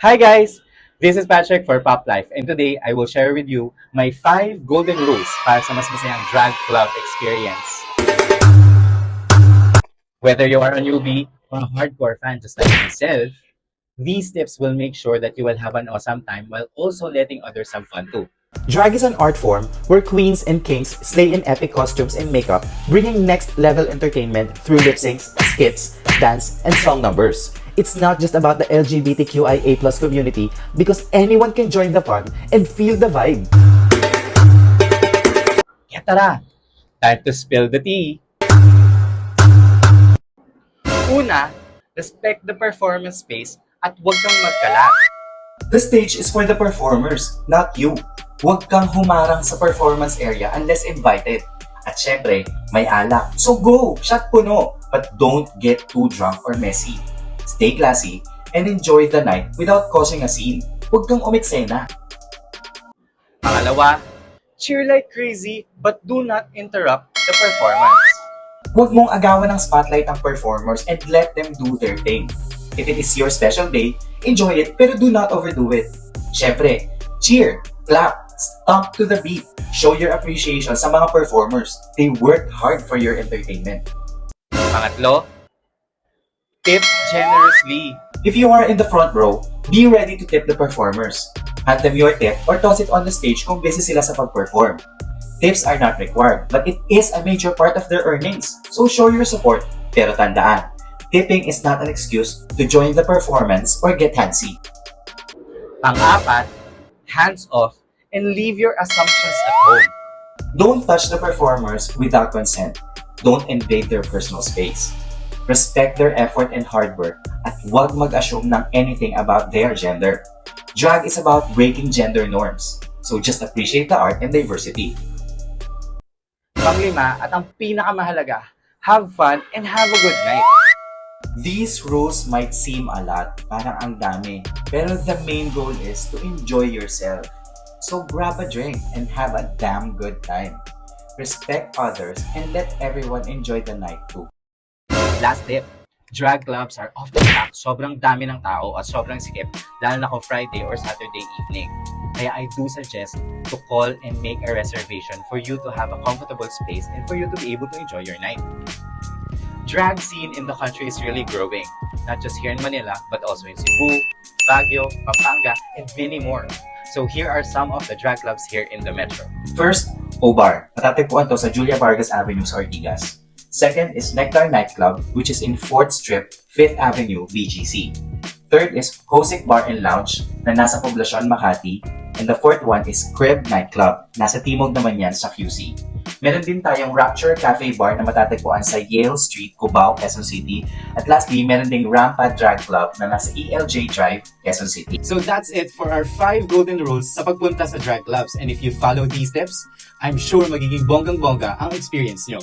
Hi guys! This is Patrick for Pop Life and today I will share with you my 5 golden rules para sa mas masayang drag club experience. Whether you are a newbie or a hardcore fan just like myself, these tips will make sure that you will have an awesome time while also letting others have fun too. Drag is an art form where queens and kings slay in epic costumes and makeup, bringing next level entertainment through lip syncs, skits, dance, and song numbers. It's not just about the LGBTQIA community because anyone can join the fun and feel the vibe. Kaya tara, time to spill the tea! Una, respect the performance space at huwag kang magkalat. The stage is for the performers, not you. Huwag kang humarang sa performance area unless invited. At syempre, may alak. So go! Shot puno! But don't get too drunk or messy. Stay classy and enjoy the night without causing a scene. Huwag kang umiksena. Pangalawa, cheer like crazy but do not interrupt the performance. Huwag mong agawan ng spotlight ang performers and let them do their thing. If it is your special day, enjoy it pero do not overdo it. Syempre, cheer, clap, stomp to the beat. Show your appreciation sa mga performers. They worked hard for your entertainment. Pangatlo, tip generously. If you are in the front row, be ready to tip the performers. Hand them your tip or toss it on the stage kung busy sila sa pag-perform. Tips are not required, but it is a major part of their earnings. So show your support. Pero tandaan, tipping is not an excuse to join the performance or get handsy. Pang-apat, hands off and leave your assumptions at home. Don't touch the performers without consent. Don't invade their personal space. Respect their effort and hard work at huwag mag-assume ng anything about their gender. Drag is about breaking gender norms. So just appreciate the art and diversity. Panglima at ang pinakamahalaga, have fun and have a good night. These rules might seem a lot, parang ang dami, pero the main goal is to enjoy yourself. So grab a drink and have a damn good time. Respect others and let everyone enjoy the night too. Last tip, drag clubs are often packed. Sobrang dami ng tao at sobrang sikip, lalo na kung Friday or Saturday evening. Kaya I do suggest to call and make a reservation for you to have a comfortable space and for you to be able to enjoy your night. Drag scene in the country is really growing, not just here in Manila, but also in Cebu, Baguio, Pampanga, and many more. So here are some of the drag clubs here in the metro. First, O-Bar. Matatagpuan to sa Julia Vargas Avenue sa Ortigas. Second is Nectar Nightclub, which is in 4th Strip, 5th Avenue, BGC. Third is Hosic Bar and Lounge na nasa Poblacion, Makati. And the fourth one is Crib Nightclub. Nasa Timog naman yan sa QC. Meron din tayong Rapture Cafe Bar na matatagpuan sa Yale Street, Cubao, Quezon City. At lastly, meron ding Rampa Drag Club na nasa ELJ Drive, Quezon City. So that's it for our 5 golden rules sa pagpunta sa drag clubs. And if you follow these tips, I'm sure magiging bonggang-bongga ang experience nyo.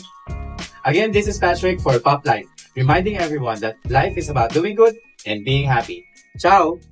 Again, this is Patrick for Pop Life, reminding everyone that life is about doing good and being happy. Ciao!